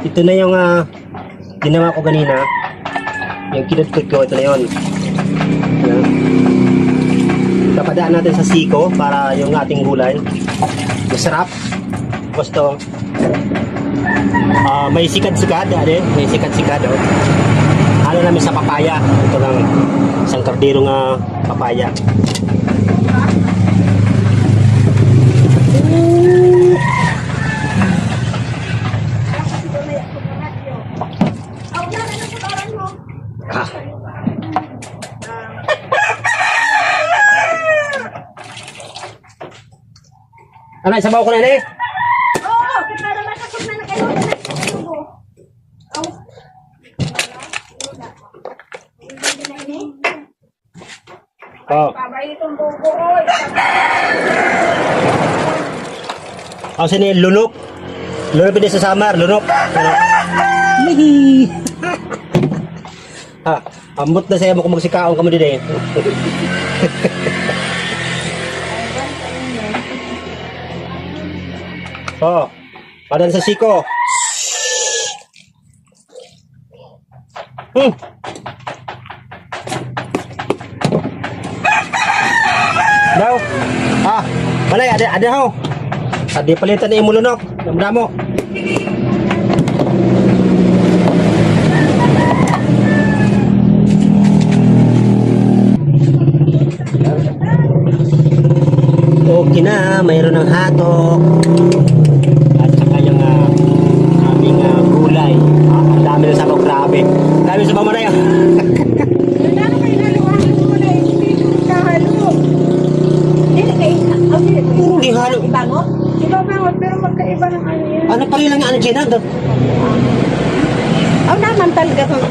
ito na yung ah, ginawa ko kanina. Yung kinudkod ko, ito na yun. Yan. Papadaan natin sa siko para yung ating gulay. Masarap. Tapos to, ah, may sikad-sikad, ade. May sikad-sikad, oh. Ano namin sa papaya. Ito lang, isang kardirong ah, papaya. Ah. Ano, sabaw ko na eh. Oo, kita naman ako na nakayon na nagsubo. Ang Oh. Pabay itong buko, oy. Ako sini lunok. Lunok din sa samar, lunok. Hihi. ah, ambot na saya mo kung magsikaon ka mo oh, padan sa siko. Hmm. Daw. Ah, malay ada ada ho. Adi palitan yung mulunok. Damdamo. Okay na, mayroon ng hatok. At saka yung ah, aming ah, gulay. Ah, ang dami na sabaw, grabe. Dami sa mamanay. ah. Wala na kayo naluwahan mo na hindi kahalo. Dili kay ang dili ko. Hindi halo. Iba mo? Iba bangot pero magkaiba ng ano yan. Ano pala lang ano dyan? ah? Ang naman talaga itong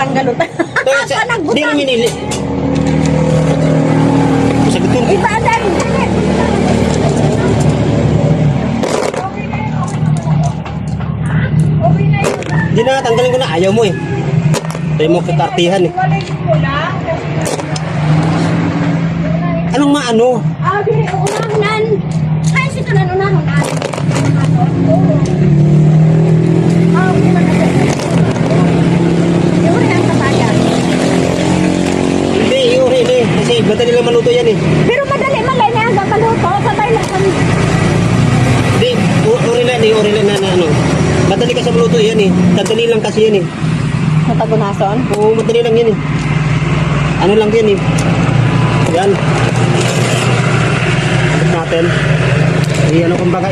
Panang Hindi namin nili. Sa gutong. Iba. Okay na yun. Hindi na, tanggalin ko na. Ayaw mo eh. Tayo mo kakartihan eh. Anong maano? Ah, ko unahan. Madali lang maluto yan eh. Pero madali malay na hanggang maluto. Sabay lang kami. Hindi, uri na, hindi, uri na, na, na, ano. Madali kasi maluto yan eh. Madali lang kasi yan eh. Matagunason? Oo, madali lang yan eh. Ano lang yan eh. Yan. Natin. Eh, ano kumbaga,